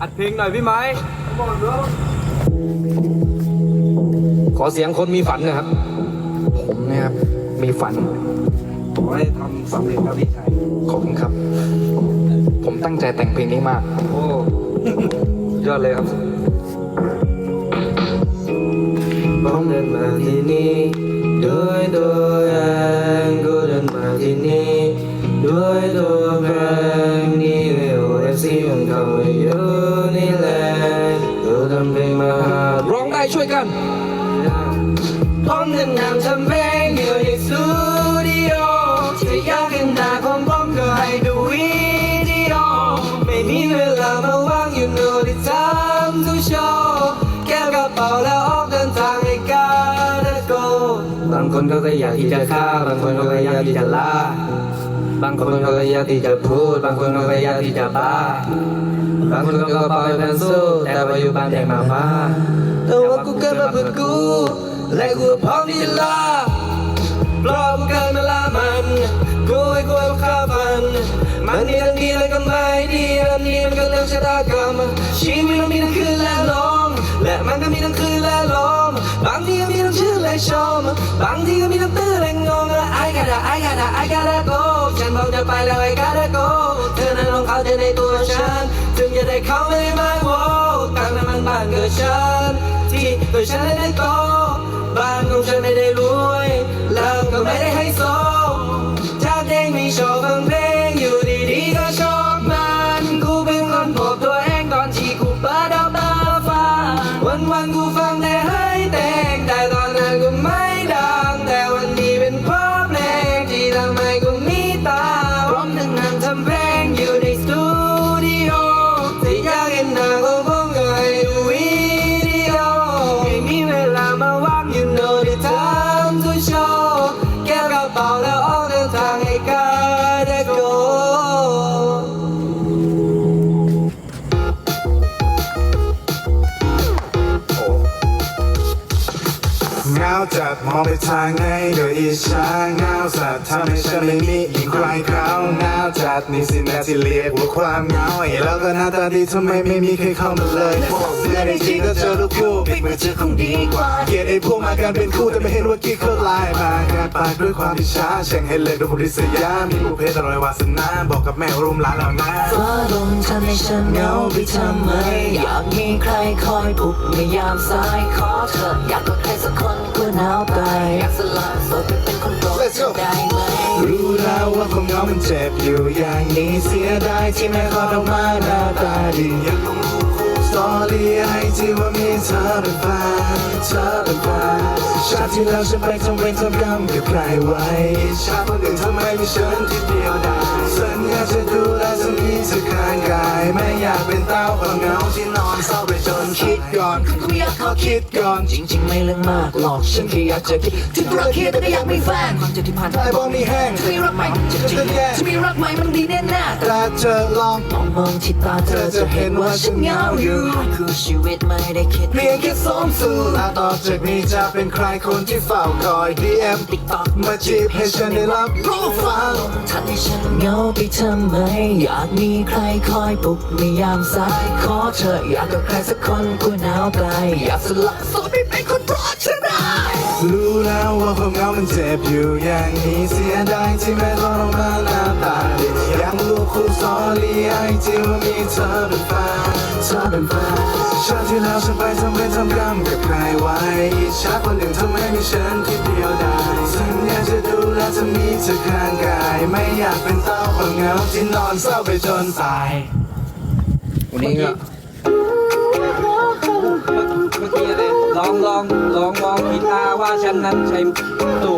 อัดเพลงหน่อยพี่ไม้ขอเสียงคนมีฝันนะครับ ผมเนะครับ มีฝัน ขอให้ทำสำเร็จครับพี่ชายขอบคุณครับ ผมตั้งใจแต่งเพลงนี้มาก โอ้ยอดเลยครับผมเดินมาที่นี่ด้ว บางคนเขาก็อยากที่จะลาบางคนเขาก็อยากที่จะพูด บางคนเขาก็อยากที่จะบ้าบางคนเขาก็ปล่อยมันสู้แต่ว่าอยู่บ้านแต่มาบ้าแต่ว่ากูเกิดมาเพื่อกูและกูพร้อมที่จะลาเพราะกูเกิดมาลามันกูให้กูให้ข้ามัน มันนี่ทั้งดีและก็ไม่ดีอันนี้มันก็เรื่องชะตากรรมชีวิตมันมีทั้งคืนและลมและมันก็มีทั้งคืนและลมบางทีก็มี ชื่นและชม บางทีก็มีทั้งตื้อและงงและ I gotta I gotta I gotta go ฉันพร้อมจะไปแล้ว I gotta go เธอนั้นลองเข้าใจในตัวฉัน ถึงจะได้เข้าไม่ไม่โวตั้งแต่มันบ้านเกิดฉัน ที่ตัวฉันได้โตบ้านของฉันไม่ได้รวยแล้วก็ไม่ได้ให้โซถ้าเด็กไม่ชอบฟังเพลงอยู่ดีๆก็ชอบมันกูเป็นคนพบตัวเองตอนที่กูเปิดเอาตาฟ้าวันๆกูฟังแต่ ทางไหนโดยอิจฉาไง สัตว์ทำให้ฉันไม่มีอีกใครเขาเงาจัดนี่สินะที่เรียกว่าความเหงาไอ้แล้วก็หน้าตาดีทำไมไม่มีใครเข้ามาเลยเสื้อในจริงก็เจอลูกคู่ปิดมือถือคงดีกว่าเกลียดไอ้พวกมากันเป็นคู่แต่ไม่เห็นว่ากิ๊กเขาไลน์มาการปากด้วยความอิจฉาแช่งให้เลยดูผู้ริษยามีบุพเพตลอดวาสนาบอกกับแม่ว่ารุมหลานแล้วนะฟ้าลงทำให้ฉันเหงาไปทำไมอยากมีใครคอยปลุกในยามสายขอเธออยากกอดใครสักคนกูหนาวตายอยากสละโสดไปเป็นคนโปรด Let's go ได้ไหมรู้แล้วว่าความเหงามันเจ็บอยู่อย่างนี้เสียดายที่แม่คลอดออกมาหน้าตาดียังต้องคู่สตอรี่ไอที่ว่ามีเธอเป็นแฟนเธอเป็นแฟนชาติที่แล้วฉันไปทำเวรทำกรรมกับใครไว้ชาติคนอื่นทำไมมีฉันที่เดียวดายสัญญาจะดูแลจะมีเธอข้างกาย ไม่อยากเป็นเต้าความเหงาที่นอนเศร้าไป คิดก่อนกูอยากขอคิดก่อน จริงๆไม่เรื่องมากหรอก ฉันแค่อยากจะคิดถึงตัวเครียดแต่ก็อยากมีแฟนความเจ็บที่ผ่านไอ้บอมนี่แห้งจะมีรักใหม่จะจริงจะมีรักใหม่มันดีแน่แน่ๆแต่แต่เธอลองมองมองที่ตาเธอจะเห็นว่าฉันเหงาอยู่คือชีวิตไม่ได้คิดเพียงแค่สองสูและต่อจากนี้จะเป็นใครคนที่เฝ้าคอย DM ติ๊กต็อกมาจีบให้ฉันได้รับรู้ฟังทำให้ฉันเหงาไปทำไมอยากมีใครคอยปลุกในยามสายขอเธออยากกับใครสักคนกูหนาวตายอยากสละโสดไปเป็นคนโปรดฉันได้รู้แล้วว่าความเหงามันเจ็บอยู่อย่างนี้เสียดายที่แม่ต้องลงมาหน้าตาดียังลูกคู่สอรี่ไอที่ว่ามีเธอเป็นแฟนเธอเป็นแฟนชาติที่แล้วฉันไปทำเวรทำกรรมกับใครไว้ชาติคนอื่นทำไมมีฉันที่เดียวดายสัญญาจะดูแลจะมีเธอข้างกาย ไม่อยากเป็นเต้าความเหงาที่นอนเศร้าไปจนตายวันนี้ก็ ลองลองลองมองผิดตาว่าฉันนั้นใช่ตู่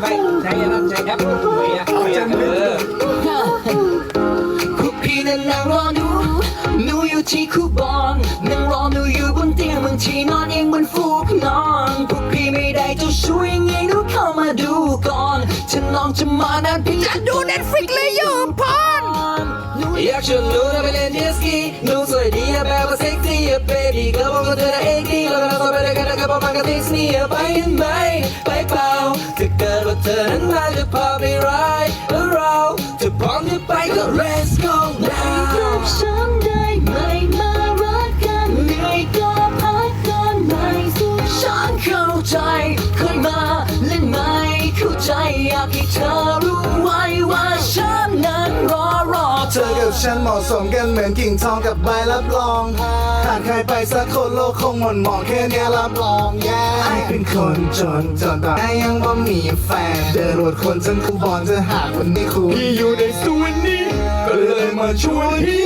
ไม่ใช่นั้นใช่แอปเมียเมียเออพวกพี่นั้นนั่งรอหนูหนูอยู่ที่คูบอนนั่งรอหนูอยู่บนเตียงบางทีนอนเองบนฟูกนอนพวกพี่ไม่ได้เจะช่วยยังไงหนูเข้ามาดูก่อนฉันลองจะมานานพี่จะดูเน็ตฟลิกเลย action, load up in that jet ski. No idea about 60 up, baby. Go over to the 80. Look at us, I better get a couple of things near. By and by, by pow. Took the return and ride the puppy ride around. To bomb the bike, let's go. เธเธออกับฉันเหมาะสมกันเหมือนกิ่งทองกับใบรับรอง ขาดใครไปสักคนโลกคงหม่นหมองแค่เนี้ยรับรองแย่ไอเป็นคนจนจนแต่ยังบ่มีแฟน เดินรวดคนจนคูบอลจะหาคนที่คูพี่อยู่ในส่วนนี้ก็เลยมาชวนพี่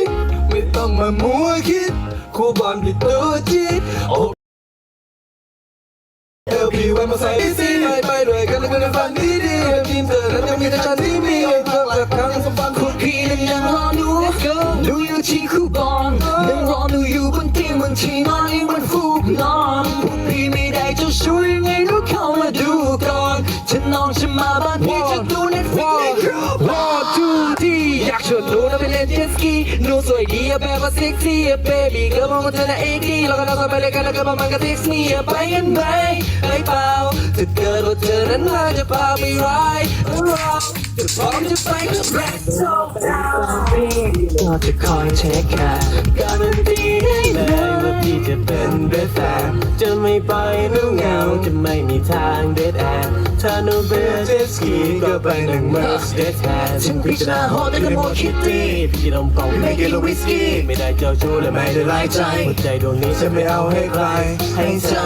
ไม่ต้องมามัวคิดคู่บอลผิดตัวจิตโอ้เอลพีไว้มาใส่ซีไปไปด้วยกันแล้วกันฟันดีดีๆทีมเธอนั้นยังมีแต่ฉันที่มีเพื่อหลักครั้งสมบัติ คูบอนนั่งรอดูอยู่บนเตียงบางทีนอนเองบนฟูกนอนพวกพี่ไม่ได้เจะช่วยยังไงรู้เข้ามาดูก่อนฉันนอนฉันมาบ้านพี่จะดูเน็ตฟลิกในครอบวอทูที่อยากชวนหนูนะไปเล่นเจ็ตสกีหนูสวยดีอะแบบว่าเซ็กซี่อะเบบี้ก็มองว่าเธอน่ะเอ็กดีแล้วก็นอนสบายเลยกันแล้วก็ประมาณกับเท็กซ์มีอะไปกันไหมไปเปล่าถ้าเกิดว่าเธอนั้นมาจะพาไปไรเรา จะพร้อมจะไปกับ Let's go down ก็จะคอยเช็คแคร์การันตีได้เลยว่าพี่จะเป็นเบสแฟนจะไม่ไปหนูเหงาจะไม่มีทางเดทแอนถ้าหนูเบื่อเจ็ตสกีก็ไปหนึ่งเมอร์สเดทแทนฉันพิจารณาโฮแต่ก็โมคิตตี้พี่จะดมกล่องไม่กินลวิสกี้ไม่ได้เจ้าชู้และไม่ได้ไล่ใจหัวใจดวงนี้ฉันไม่เอาให้ใคร ให้เธอ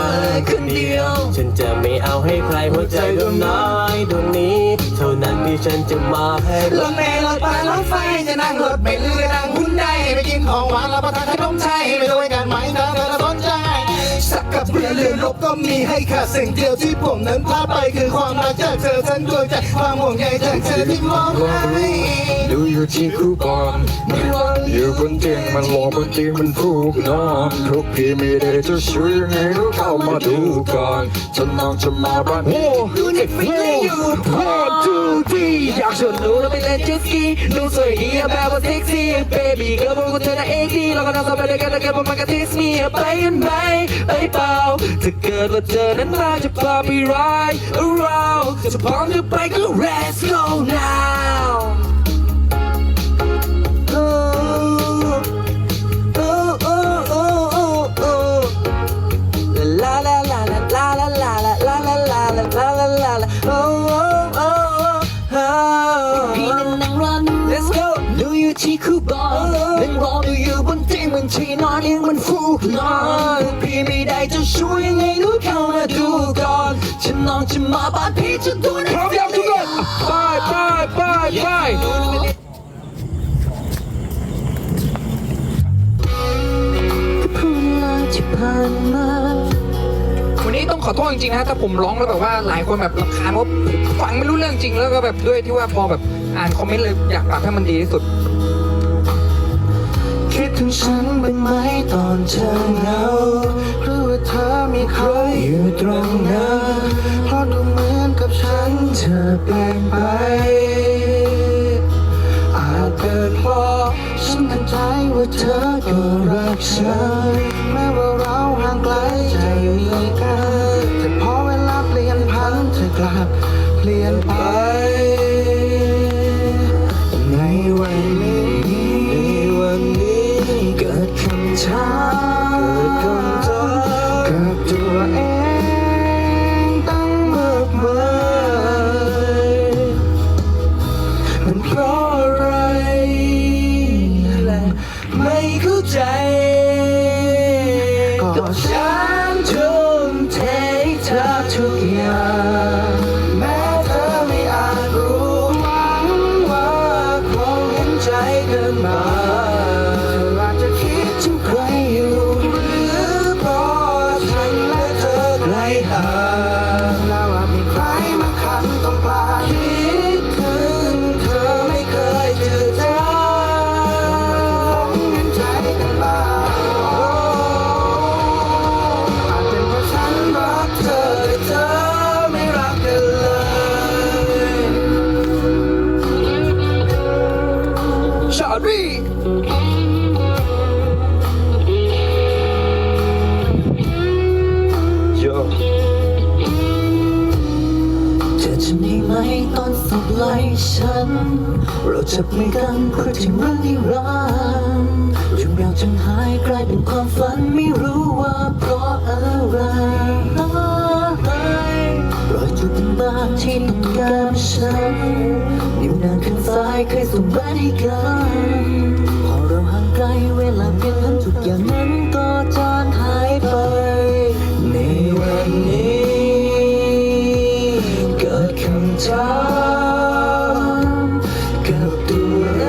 คนเดียว ฉันจะไม่เอาให้ใครหัวใจดวงน้อยดวงนี้ นั้นที่ฉันจะมาให้รถเมล์รถไฟรถไฟจะนั่งรถไม่เรือนั่งหุ้นได้ไปกินของหวานรับประทานขนมไทยไปด้วยกันไหมนะเธอับเรือเรือลบก็มีให้ค่ะสิ่งเดียวที่ผมนั้นพลาดไปคือความรักจากเธอฉันดวงใจความห่วงใยจากเธอที่มอบให้ดูอยู่ที่คูบอนอยู่บนเตียงมันรอบนเตียงมันฟูกนอนทุกพี่ไม่ได้จะช่วยยังไงรู้เข้ามาดูก่อนฉันนอนจะมาบ้านโอ้ดูเน็ตฟลิกได้อยู่ One two three อยากชวนหนูนะไปเล่นเจ็ตสกีหนูสวยดีอะแบบว่าเซ็กซี่เบบี้ก็มองว่าเธอน่ะเอ็กดีแล้วก็นอนสบายเลยกันแล้วก็ประมากับเท็กซ์มีอะไปกันไหมไปเป now. The girl will turn and ride your puppy right around. So upon the bike, the rest go now. Oh, oh, oh, oh, oh, la, la. องบนฟูกนอนพี่ไม่ได้เจะช่วยยังไงรู้เข้ามาดูก่อนฉันนอนฉันมาบ้านพี่จะดูเน็ตพร้อมฟลิยังกทุกคนไปไปไปไปพูดลาที่ผ่านมาวันนี้ต้องขอโทษจริงๆนะถ้าผมร้องแล้วแบบว่าหลายคนแบบรำคาญว่าฟังไม่รู้เรื่องจริงแล้วก็แบบด้วยที่ว่าพอแบบอ่านคอมเมนต์เลยอยากปรับให้มันดีที่สุดคิดถึง ฉันเป็นไหมตอนเธอเหงาหรือว่าเธอมีใครอยู่ตรงนั้นเพราะดูเหมือนกับฉันเธอเปลี่ยนไป อาจเกิดเพราะฉันมั่นใจว่าเธอก็รักฉัน ตอนสับไล่ฉัน เราจับมือกันเพื่อที่มันนิรันดร์จนเราจนหายกลายเป็นความฝันไม่รู้ว่าเพราะอะไรรอยจุดบางที่ต้องการฉันนิ้วนางข้างซ้ายเคยส่งแรงให้กันพอเราห่างไกลเวลาเปลี่ยนพันทุกอย่างนั้น ดคำกับตัวเอ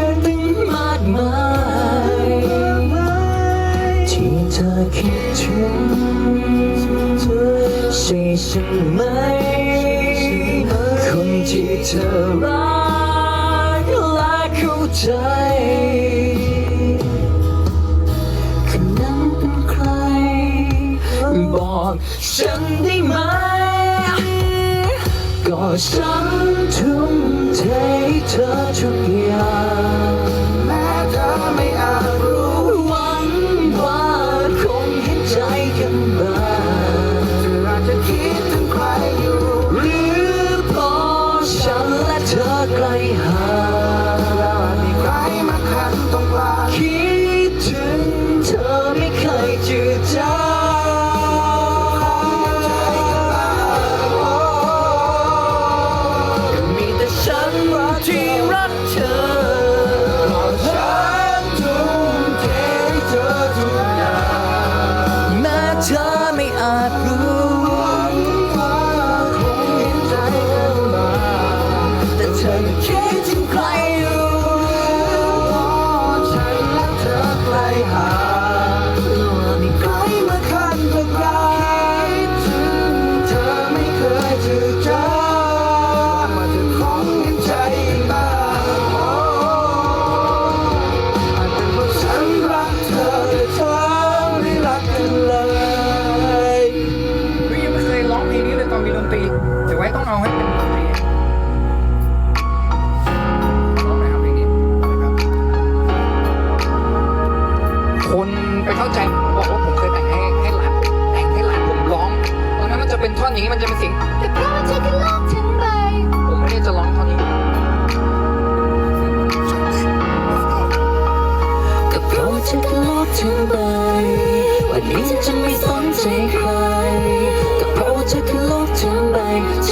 งตั้งมากมายที่เธอคิดถึงใช่ฉันไหมคนที่เธอรัก ฉันทุ่มเทให้เธอทุกอย่างแม้เธอไม่อาจรู้หวังว่าคงเห็นใจกันบ้างเธออาจจะคิดถึงใครอยู่หรือพอฉันและเธอไกลห่างแล้วมีใครมาขัดตรงกลางคิดถึงเธอไม่เคยจืดจาง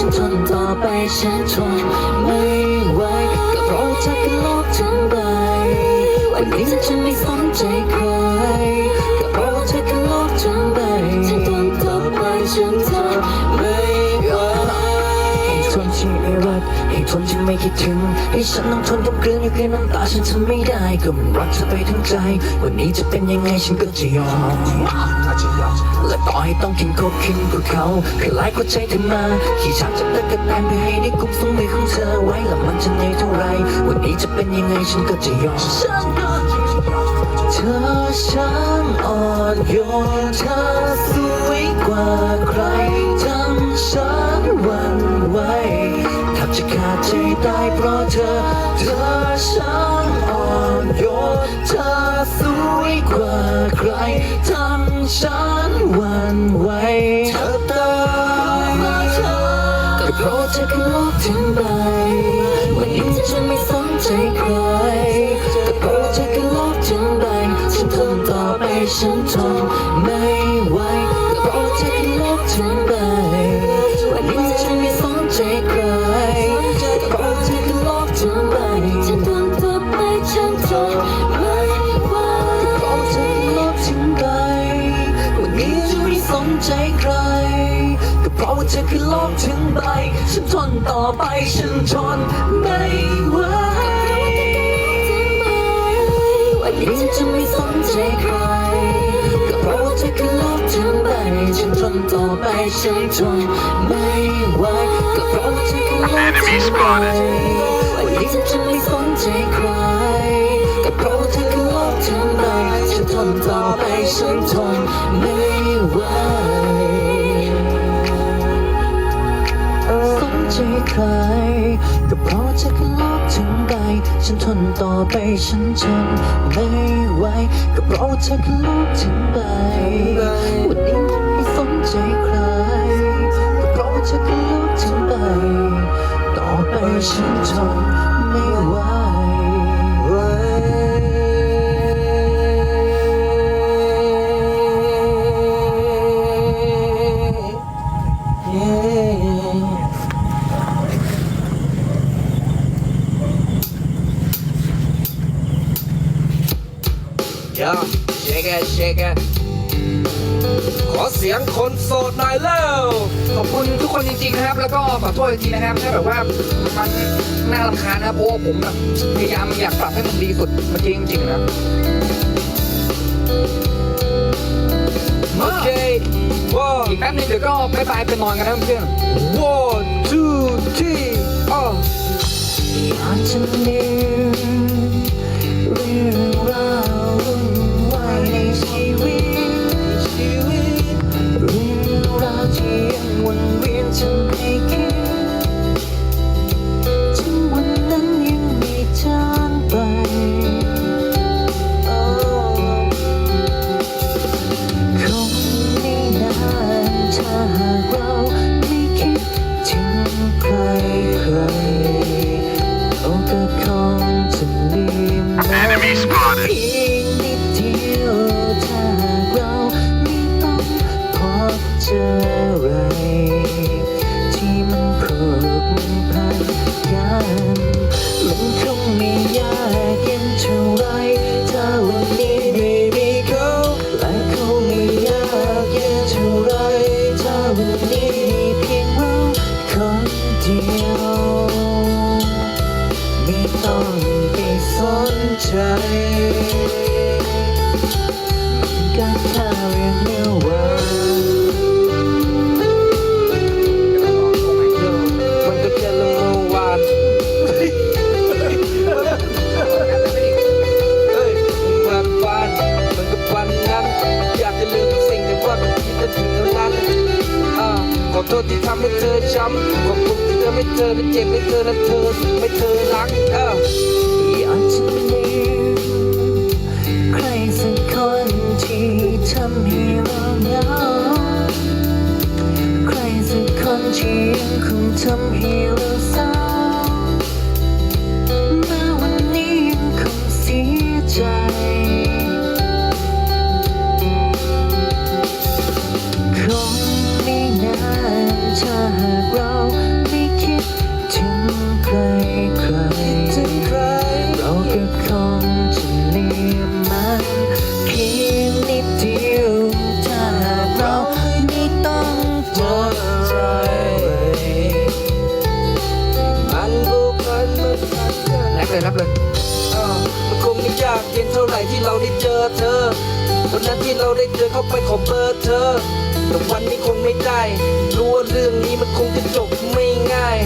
นทนต่อไปฉันทนไม่ไหวก็เพราะเธอคือโลกทั้งใบวันนี้ฉันจะไม่สนใจใครก็เพราะเธอคือโลกทั้งใบฉันทนต่อไปฉันทนไม่ไหวให้ทนที่ไม่รักให้ทนที่ไม่คิดถึงให้ฉันต้องทนกับเรื่องอยู่แค่น้ำตาฉันทำไม่ได้ก็มันรักเธอไปทั้งใจ วันนี้จะเป็นยังไงฉันก็จะยอม และต่อให้ต้องกินโคกินกับเขาเพื่อไล่หัวใจเธอมา ขี่ช้างจับตะกะแตนเพื่อให้ได้กุมสองมือของเธอไว้แล้วมันจะเหนื่อยเท่าไร วันนี้จะเป็นยังไงฉันก็จะยอมฉันก็จะยอมเธอฉันอ่อนโยนเธอสวยกว่าใครทำฉันหวั่นไหวแทบจะขาดใจตายเพราะเธอ เธอฉันอ่อนโยนเธอสวยกว่าใครทำ ฉันหวั่นไหวเธอตายก็เพราะเธอคือโลกทั้งใบวันนี้ฉันไม่สนใจใครก็เพราะเธอคือโลกทั้งใบฉันทนต่อไปฉันทนไม่ไหวก็เพราะเธอคือโลกทั้งใบวันนี้ฉันไม่สนใจใคร สนใจใคร ก็เพราะว่าเธอคือโลกถึงใบ ฉันทนต่อไป ฉันทนไม่ไหววันนี้ฉันจะไม่สนใจใคร เพราะว่าเธอคือโลกทั้งใบฉันทนต่อไปฉันทนไม่ไหวก็เพราะว่าเธอคือโลกทั้งใบวันนี้ฉันจะไม่สนใจใครก็เพราะว่าเธอคือโลกทั้งใบฉันทนต่อไปฉันทนไม่ไหวสนใจใคร ก็เพราะเธอคือโลกถึงใบฉันทนต่อไปฉันทนไม่ไหวก็เพราะว่าเธอคือโลกถึงใบวันนี้ฉันไม่สนใจใครก็เพราะว่าเธอคือโลกถึงใบต่อไปฉันทนไม่ไหว ษจริงๆนะครับถ้าแบบว่ามันน่ารำคาญนะครับเพราะว่าผมแบบพยายามอยากปรับให้มันดีสุดเมื่อกี้จริงๆนะครับโอเคว้าอีกแป๊บนึงเดี๋ยวก็บายบายไปนอนกันนะเพื่อน one two three อ๋อ เพี เธอไม่เจอและเจ็บให้เธอและเธอไม่เธอรักเธออยากจะลืมใครสักคนที่ทำให้เราเหงาใครสักคนที่ยังคงทำให้ เราได้เจอเข้าไปขอเบอร์เธอ แต่วันนี้คงไม่ได้ รู้ว่าเรื่องนี้มันคงจะจบไม่ง่าย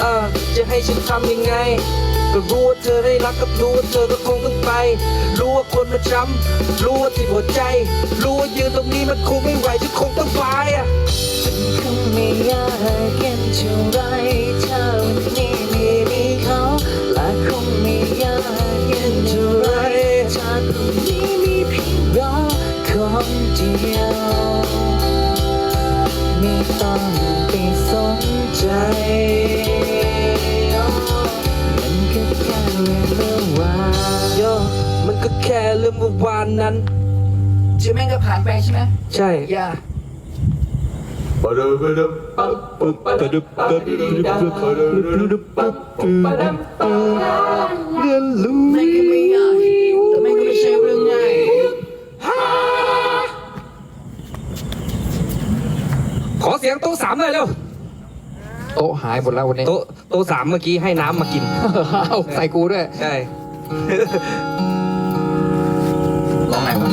เออจะให้ฉันทำยังไง ก็รู้ว่าเธอได้รักกับรู้ว่าเธอก็คงต้องไป รู้ว่าคนมาช้ำรู้ว่าที่หัวใจ รู้ว่ายืนตรงนี้มันคงไม่ไหวฉันคงต้องไปอะคงไม่ยากเย็นเท่าไรถ้าวันนี้ ยวไม่ต้องไปสนใจมันก็แค่เรื่องเมื่อวานโยมันก็แค่เรื่องเมื่อวานนั้น ชื่อแม่งก็ผ่านไปใช่ไหมใช่อย่า เรียนรู้ เสียงโต๊ะสามหน่อยเร็วโต๊ะหายหมดแล้ววันนี้โต๊ะโต๊ะสามเมื่อกี้ให้น้ำมากิน เอาใส่กูด้วย ใช่ลองไหนวะ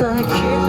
ได้